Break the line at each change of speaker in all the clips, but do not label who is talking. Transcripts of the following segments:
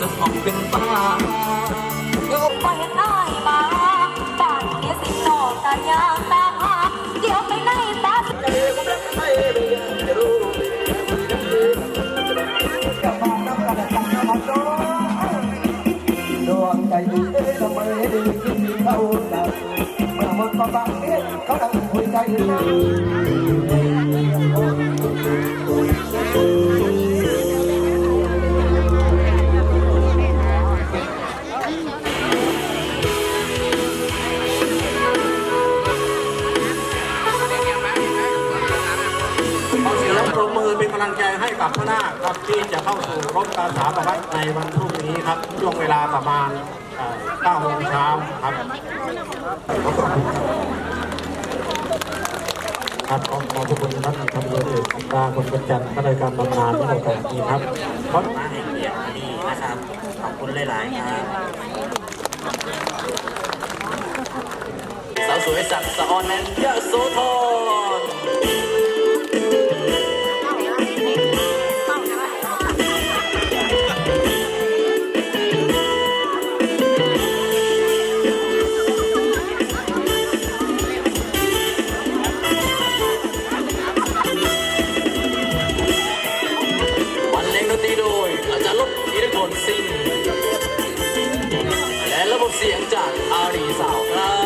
สะท้องเป็นบ้า
อยู่ไปได้มาบ้านเมียสิโนตายางตาหาเดี๋ยวไปในตา
ดวงใจดีทำไมดีที่มีเขาดังเมื่อหมดความบังเอิญเขาดังคุยใจ
กับพระนาคครับที่จะเข้าสู่รบกาสาประวัติในวันพรุ่งนี้ครับช่วงเวลาประมาณ9โมงเช้าครับครับขอขอบคุณท่านทำเรือเอกตาคนประจันทร์ข้าราชการบำนาญในโอกาสนี้ครับขอ
มาให้เกียรติดีนะครับ ขอบคุณหลาย ๆ ครับ
สาวสวยสักสะออนแมนยะโสธร และระบบ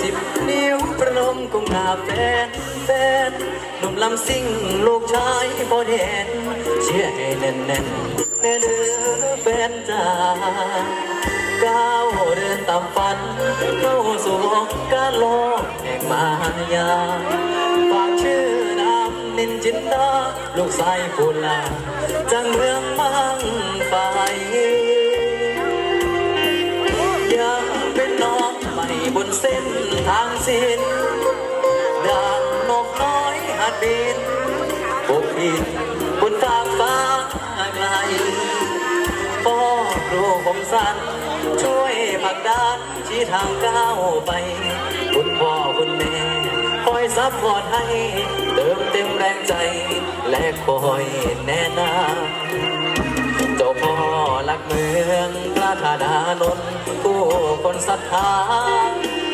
สิบนิ้วประนมกุมหน้าแฟนแฟนหนุ่มลำซิ่งลูกชายบ่เด่นเชื่อให้แน่นแน่นแน่เด้อแฟนจ้าก้าวเดินตามฝัน เข้าสู่การโลกแห่งมายาฝากชื่อนามนินจินดาลูกชายผู้ลาจากเมืองมั่งไฟ บนเส้นทางสิ้นดังนกน้อยหัดบินบกบินบนฟากฟ้าไกลพ่อครูผมสั้นช่วยผลักดันชี้ทางก้าวไป คุณพ่อคุณแม่คอยซัพพอร์ตให้ เติมเต็มแรงใจ และคอยแนะนำ องพระธาดานนท์ผู้คนศรัทธา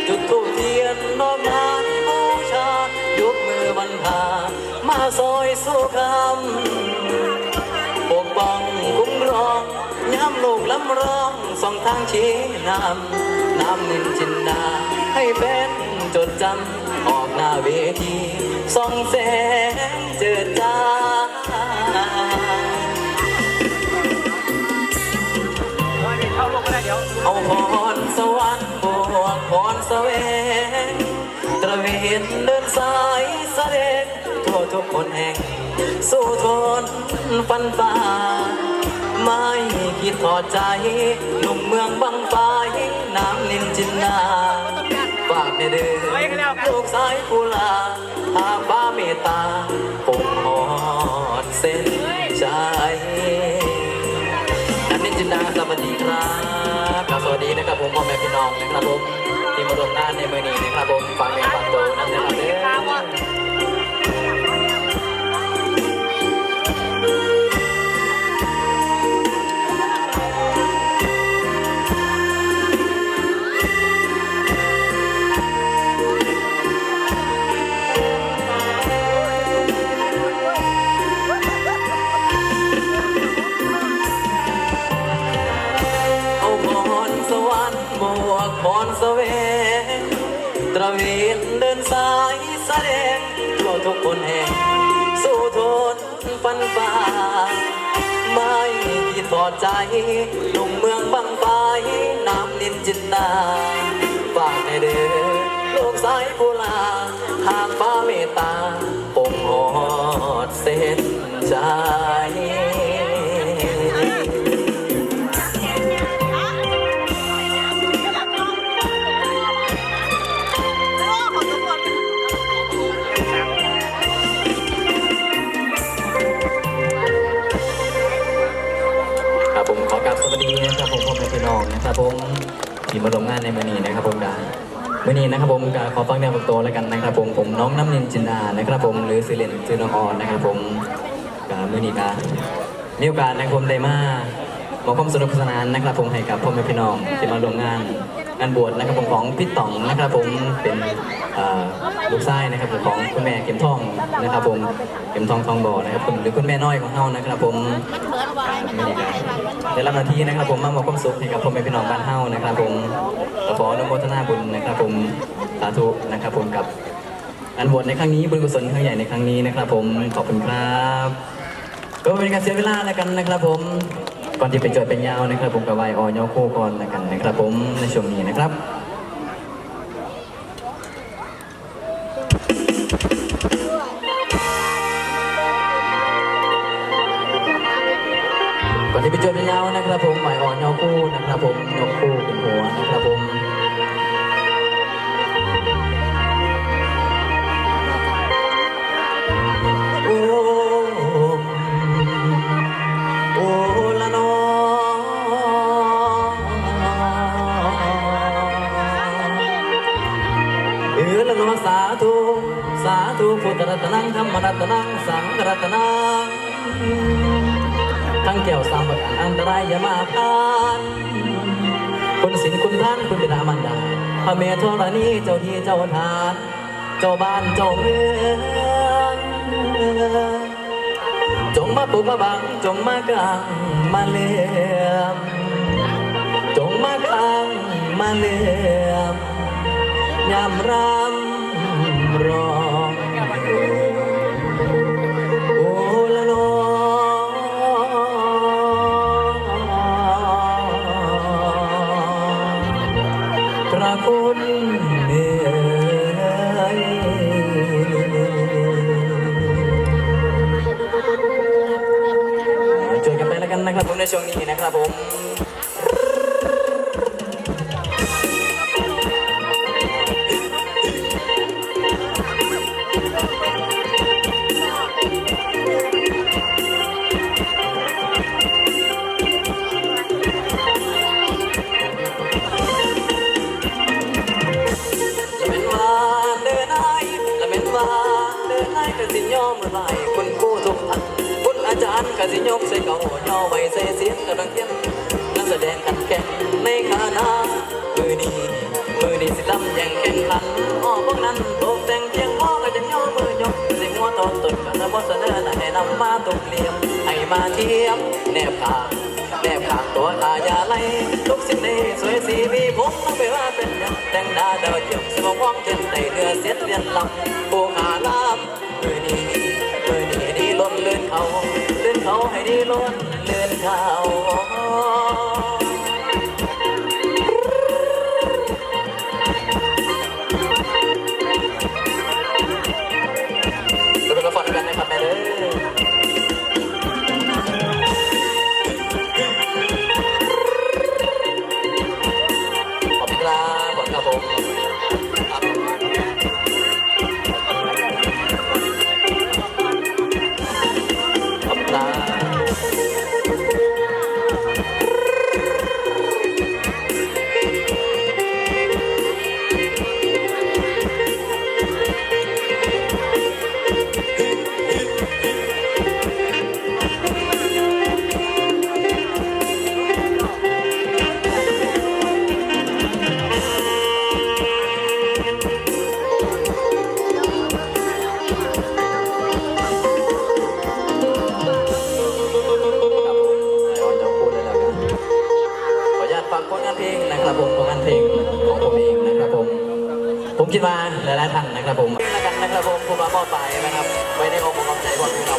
จุดทูปเทียนนอบนานบูชายกมือบรรพา มาซอยสู้คำปกป้องคุ้มครองย้ำลูกลำร้องสองทางชี้นำน้ำนินจินดา ให้เป็นจดจำออกหน้าเวทีส่องแสงเจิดจ้า เอาพรสวรรค์บวกพรแสวงตระเวนเดินสายแสดงทั่วทุกคนแห่ง สู้ทนฟันฝ่าไม่คิดถอดใจหนุ่มเมืองบังไฟน้ำนินจินนาฝากในเดือลูกสายกุลาหากฟ้าเมตตาปงหอดเส้นใจ จินดาสวัสดีครับครับสวัสดีนะครับผมพ่อแม่พี่น้องนะครับผมที่มาร่วมงานในมือนี้นะครับผมฟังเรียนฟังโตนั่นนะครับ วรรค์บวกพรแสวงตระเวนเดินสายแสดงทั่วทุกคนแห่งสู้ทนฟันฝ่าไม่คิดถอดใจหนุ่มเมืองบังไฟน้ำนินจินดาฝากในเด้อโลกสายกุลาหากฟ้าเมตตาปงหอดเส้นใจ น้องนะครับผมที่มาร่วมงานในมือนี้นะครับผมกามื่อนี้นะครับผมกาขอฟังแนวฟังโตวแล้วกันนะครับผมผมน้องน้ำนินจินดานะครับผมหรือสิเลนจือน้องอนนะครับผมกามื่อนี้กามีโอกาสนะครับผมได้มามอบความสนุกสนานนะครับผมให้กับพ่อแม่พี่น้องที่มาร่วมงานงานบวชนะครับผมของพี่ต่องนะครับผมเป็นลูกชายนะครับผมของคุณแม่เข็มทองนะครับผมเข็มทองทองบ่อนะครับผมหรือคุณแม่น้อยของเฮานะครับผมไม่ได้ ได้รับหน้าที่นะครับ ผมมามอบความสุขให้กับพ่อแม่พี่น้องบ้านเฮานะครับ ผมขอขอนุโมทนาบุญนะครับ ผมสาธุนะครับ ผมกับอันบวชในครั้งนี้บุญกุศลครั้งใหญ่ในครั้งนี้นะครับ ผมขอบคุณครับก็เป็นการเสียเวลาแล้วกันนะครับ ผมก่อนที่เป็นจดเป็นยาวนะครับ ผมกับวายออยอคู่ก่อนแล้วกันนะครับ ผมในช่วงนี้นะครับ ก่อนที่ไปจดยาวนะครับผมหมายอ่อนยอคู่นะครับผมยกคู่เป็นหัวนะครับผมโอ้โอ้ละนอเออละนอสาธุสาธุพุทธรัตนังธรรมรัตนังสังฆรัตนัง แก้วสามประการอันตรายอย่ามาพานคุณศิลคุณท่านคุณบิดามันดาพระเมธรณีเจ้าที่เจ้าทาน เจ้าบ้านเจ้าเมืองจงมาปลุกมาบังจงมากลางมาเลื่อมจงมากลางมาเลื่อมยามรำร้อ ช่วงนี้นะครับผมละเม็นว่าเดินไอ้ละเม็นว่าเดินไอ้กสิยอมเมื่อไหร่คุณ จารย์กะสิยกใส่เก่าย่อไว้ใส่เสียงกำลังเข้มนักแสดงกันแข่งในคณะมือนีมือนีสิลำแย่งแข่งขันอ้อพวกนั้นตกแต่งเพียงพอก็จะย่อมือยกสิงัวตอนตนกันะบ่เสนอให้นำมาตกเลียมให้มาเทียมแนบขาแนบขาตัวตายาไลลุกสิ่งในสวยสีมีผมต้องไปว่าเป็นยังแต่งหน้าดาวเทียมสมองเทียนในเรือเสียนเรียนลำ เลื่อนเขาเลื่อนเขาให้ได้ล้นเลื่อนเขา ผมคิดว่าหลายๆท่านนะครับผมกันนะครับผมคุณมามอบหมนะครับไว้ในความความใจคอามเป็เรา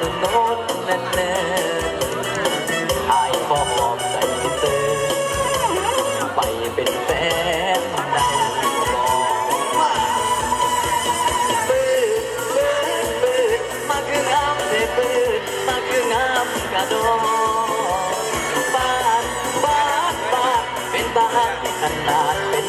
นั้นโน้นแน่นไอ้ก็หอมใจเธอไปเป็นแฟนดาคืองามเด็ดปืมาคืองามกระโดดบ้านบ้านบ้านเป็นบ้านขนาดเป็น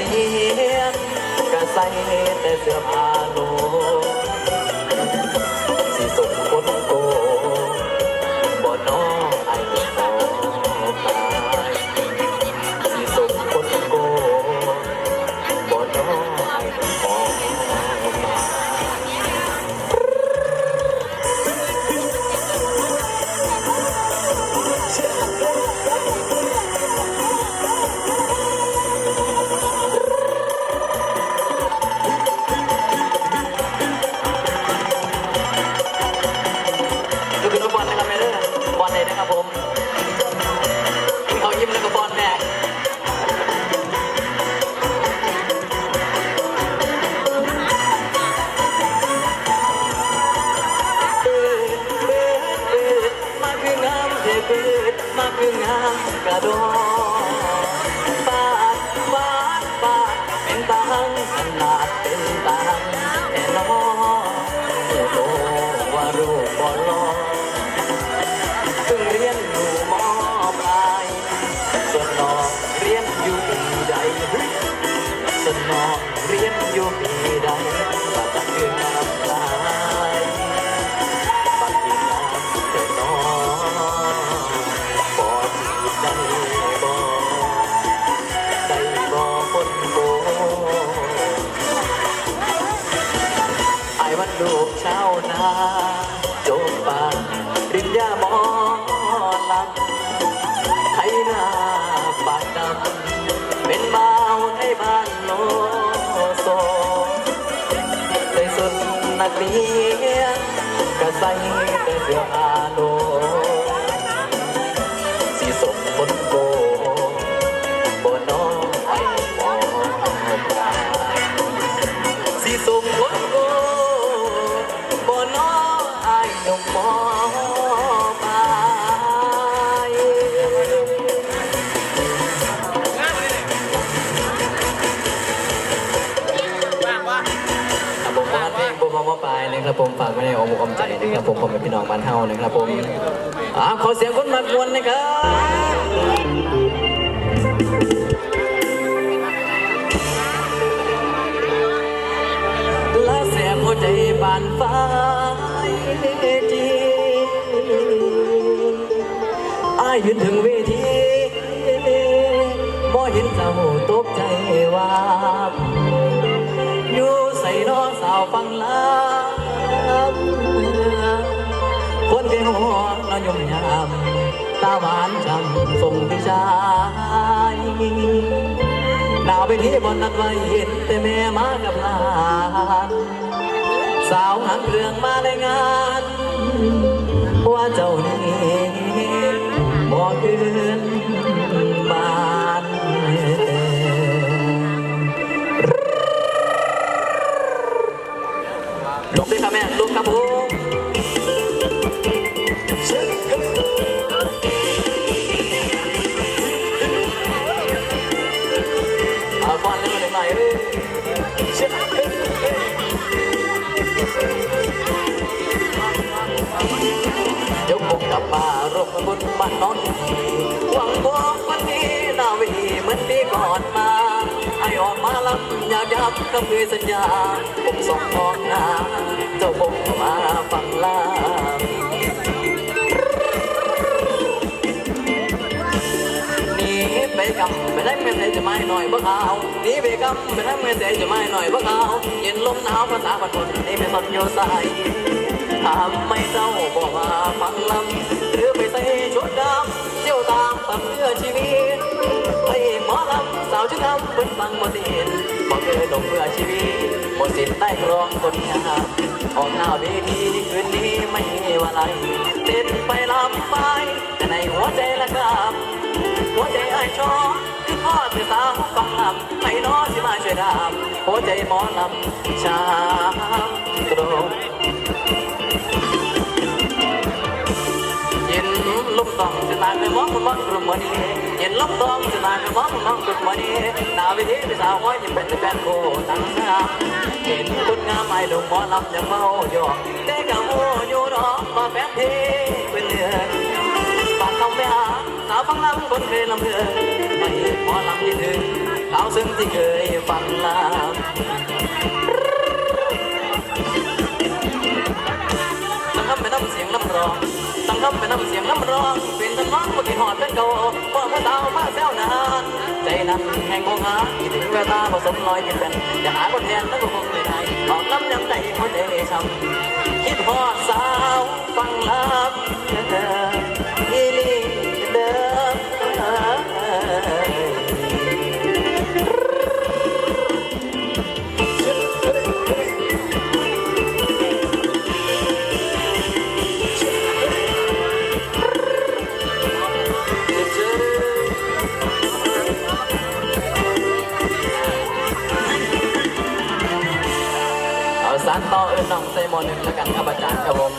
นี้ก็ใส่แต่เสื้อผ้าลู など。 กเรียนก็ใส่แต่เสื้ออาโล นะครับผมฝากไว้ในอ้อมอกอ้อมใจนะครับผมผมเป็นพี่น้องบ้านเฮานะครับผมอ่าขอเสียงคนมากวนนะครับลาแสบหัวใจบานฟ้าจีอายยืนถึงเวทีบ่เห็นเจ้าตกใจว่า นที่หัวนอนยมยามตาหวานจำส่งพี่ชายดาวไปที่บนนัดไว้เห็นแต่แม่มากับหลานสาวหักเรื่องมาในงาน ว่าเจ้านี้บ่คืนบ้านลุกด้วยครับแม่ลุกครับผม กับกับเคยสัญญา ผมส่งทองนาเจ้าผมมาฟังลานีไปกำไปได้ไม่ได้จะไม่หน่อยบ่เอานี่ไปกำไปได้ไม่ได้จะไม่หน่อยบ่เอาเย็นลมหนาวภาษาบัดคนนี่ไม่สนโยสายถามไม่เจ้าบอกว่าฟังลำหรือไปใส่ชุดดำเที่ยวตามตามเพื่อชีวิตพระเอกหมอลำสาวชื่อคำเป็นฟังบทเรียน บอกเคยลงเพื่อชีวิตหมดสิทธิ์ใต้ครองคนงามออกหน้าเวทีคืนนี้ไม่มีวันไรเต้นไปลำไปแต่ในหัวใจละครับหัวใจไอ้ชอบคือพ่อเธอสาวฟังลำไม่น้อสิมาช่วยดามหัวใจหมอลำช้ำตรง ต้องจะตายไปมองมันมองกลุ่มวันนี้เย็นลมต้องจะตายไปมองมันมองกลุ่มวันนี้นาเวทีไปสาวห้อยยังเป็นแฟนโคตั้งามเห็นคนงามไม่ดงหมอลำยังเมาหยอกแต่ก็โมอยู่ดอมาแฟนเพเป็นเรือฝากต้องไปหาสาวฟังลำคนเคยลำเรือไม่หมอลำที่ถึงสาวซึ่งที่เคยฟังลำ น้ำเป็นน้ำเสียงน้ำร้องเป็นทำน้องบนที่หอดเป็นเก่าว่าผู้สาวมาแซวนานใจนั้นแห่งโมหะคิดถึงแววตาผสมลอยเป็นเป็นอยากหาคนแทนแล้วก็คงไม่ได้หอกน้ำยังใจหัวใจช้ำคิดหอดสาวฟังลับเธอาสารต่อเอินน้องใส่หมอหนึ่งแล้วกันครับอาจารย์ครับผม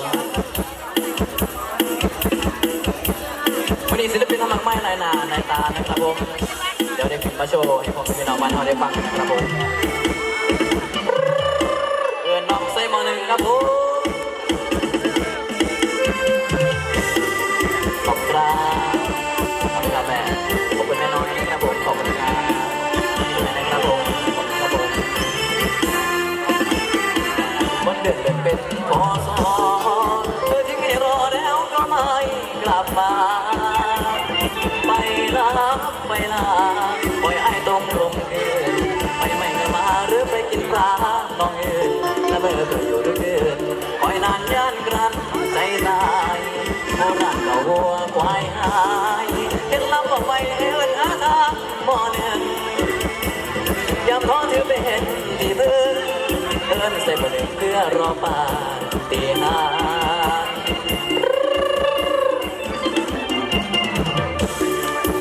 วันนี้ศิลปินทำมากไม้นายนาในตานะครับผมเดี๋ยวได้ขึ้นมาโชว์ให้ผมพี่น้องบ้านเราได้ฟังนะครับผมเอินน้องใส่หมอหนึ่งครับผมขอบคุณครับขอบคุณครับแม่ขอบคุณแม่น้อยนะครับผมขอบคุณ เป็นพอสอเธอที่ไม่รอแล้วก็ไม่กลับมา ไปลาไปลาปล่อยให้ตรงลงเกิไปไม่มาหรือไปกินปลาน้องเอิแล้วเมื่อเธออยู่ด้วยกิน ส่ประเด็นเพื่อรอป่าตีหา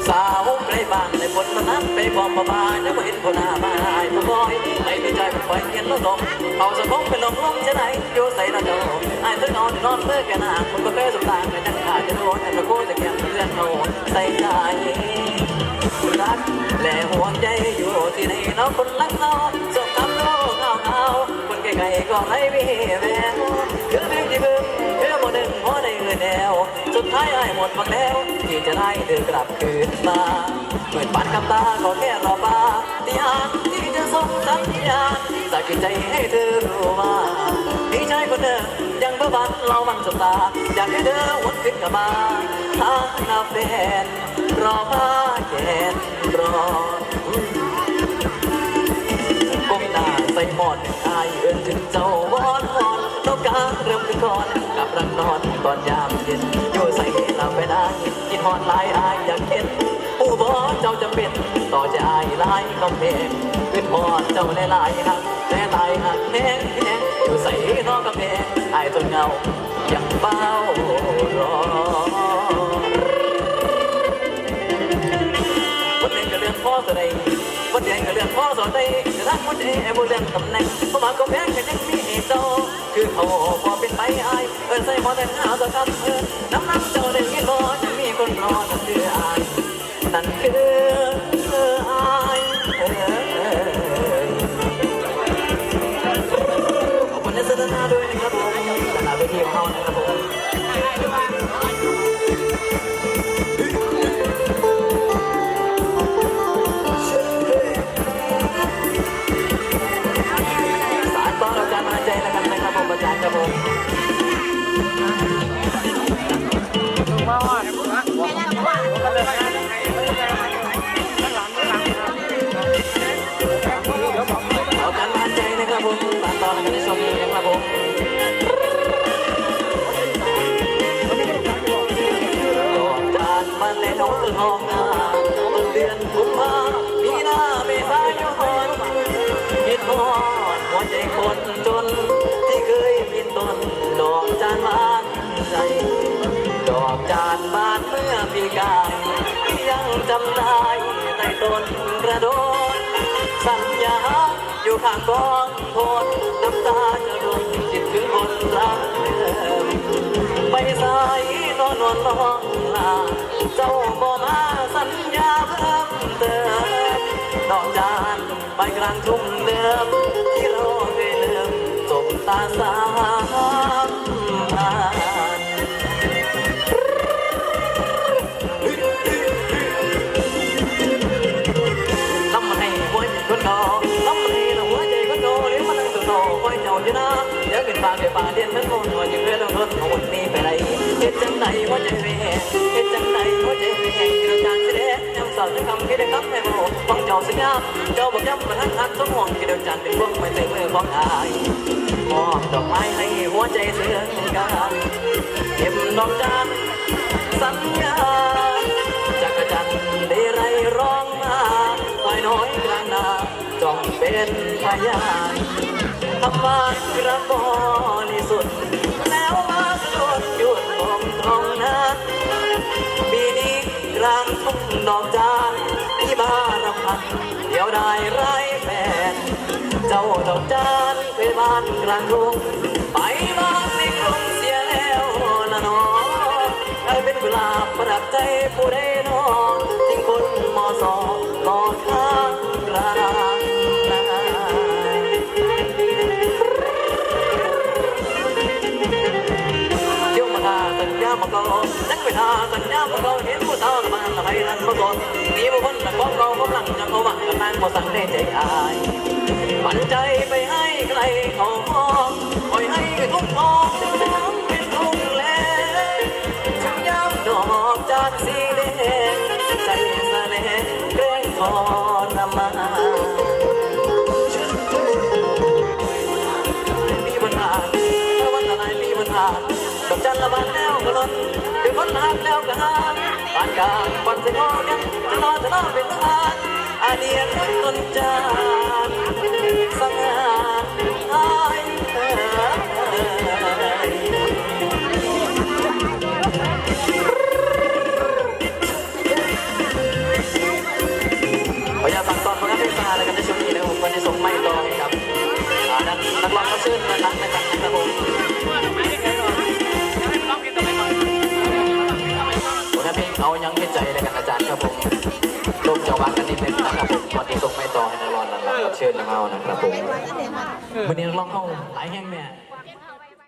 สาวไกลบ้านในฝนมันนั้นไปบอกมาบ้านยังไม่เห็นคนหน้าบ้านผู้บอยไม่มีใจมันไปเห็นแล้วตกเอาสะพงเป็นลมลมจะไหนอยู่ใส่ระโดดไอ้ถึงนอนนอนเมื่อกันหนาคนก็เคยสงสารไม่ตั้งขาจะโดนแต่ก็โคตรแก่เพื่อนโนใส่ใจรักและห่วงใจอยู่ที่ไหนเนาะคนรักเราส่ ไกลๆก็ไม่มีแววคือดึงที่บึ้งเพื่อโมหนึ่งพอได้เงินแนว สุดท้ายไอ้หมดหวังแล้ว ที่จะได้เธอกลับคืนมาเหมือนปันกับตาก็แค่รอบ้าที่อานที่จะส่งสัญญาณสะกิดใจให้เธอรู้ว่าพี่ชายคนเดิมยังเมื่อวันเรามันสบตา อยากให้เธอวนขึ้นกลับมาทางหน้าแฟนรอมาแกนรอาใส่หมอนอายเอินถึงเจ้าวอนวอนนกกาเริ่มขึ้นก่อนกับรังนอนตอนยามเย็นอยู่ใส่ลาไปได้กินหอนลายอายอยากเห็นผู้บอเจ้าจะเป็นต่อจะอายลายคำเพลงขึ้นหอนเจ้าในลายหักแต่ตายหักแพงแพงอยู่ใส่นอกกำแพงอายจนเงายังเฝ้ารอวันหนึ่งก็เรื่องพ่อสดายวันเดือน เรื่องพ่อสดายจะรักมุดเอ๋บุเรื่องตำแหน่งพราะมาก็แพ้แค่เด็กมีเอโตคือเขาพอเป็นไปอายเออใส่หมอแต่หาตัวกับเออน้ำน้ำเจ้าได้ยินบ่จะมีคนรอนั่นคืออายนั่นคือ และนกเอื้อหอมงามต้นเดือนกุมภามีนาเมษายนคิดฮอดหัวใจคนจน ที่เคยพินตนดอกจานบานใจดอกจานบานเมื่อปีกายยังจำได้ในต้นกระโดดสัญญาอยู่ข้างกองโทษน้ำตาจะดนคิดถึงคนรักเดิมไปสายนอนนวลน้องลา เจ้าบ่มาสัญญาเพิ่มเติมดอกจานไปกลางทุ่งเดิมที่เราเคยลืมจบตาสามผ่า ยังสอนจะคำที่ได้คำให้โม่ฟังเจ้าสัญญาเจ้าบอกย้ำมาทั้งทักสมองที่เดียวจันเป็นพวกไม่ใส่มือของอายมอบดอกไม้ให้หัวใจเสื่อมกันเก็บดอกจันสัญญาจักรจันได้ไรร้องมาควายน้อยกลางนาจองเป็นพยานทำมานกระบริสุทธิ์แล้วมาสดหยุดมองตรงนั้นปีนี้กลางทุ่งดอกจานที่บ้านรำพัน เดี๋ยวได้ไร้แฟน เจ้าดอกจานไปบ้านกลางทุ่งไปบ้านในกรุงเสียแล้วนะน้องกลายเป็นเวลาบประดับใจผู้ใดน้องทิ้งคนมอสอรอข้างกลางนาเที่ยวมาทาสัญญามาก่อนนักไปทาสัญญามาก่อนเห็น ต้องมาละไม่นั้นเมื่อก่อนมีบุคคลแต่ของเรากำลังจะเขาหวังกันนางบ่สั่งได้ใจอายปันใจไปให้ใครเขามองคอยให้ทุกมองจนน้ำเป็นทุ่งแลยามดอกจานสีแดงใจแสลงแองทรมานจันละบานแล้วก็ล้นถึงคนหักแล้วก็หาานการบอนจะงอกันจะนอนจะนอนเป็นทหานอาเดียนต้นจานสังหารหายเอ่ยขออนุญาตฟังตอนฟังกันด้วยตาแล้วกันในช่วงนี้นะครับผมวันนี้ส่งไม่ต่อให้กับนักนักร้องรับเชิญนะครับนะครับนะครับผม ให้ใจเลยกันอาจารย์ครับผมลงจังหวะกันนิดนึงนะครับผมวันนี้ส่งไม่ต่อให้นักร้องนักร้องรับเชิญของเรานะครับผมวันนี้นักร้องเข้าหลายแห่งเนี่ย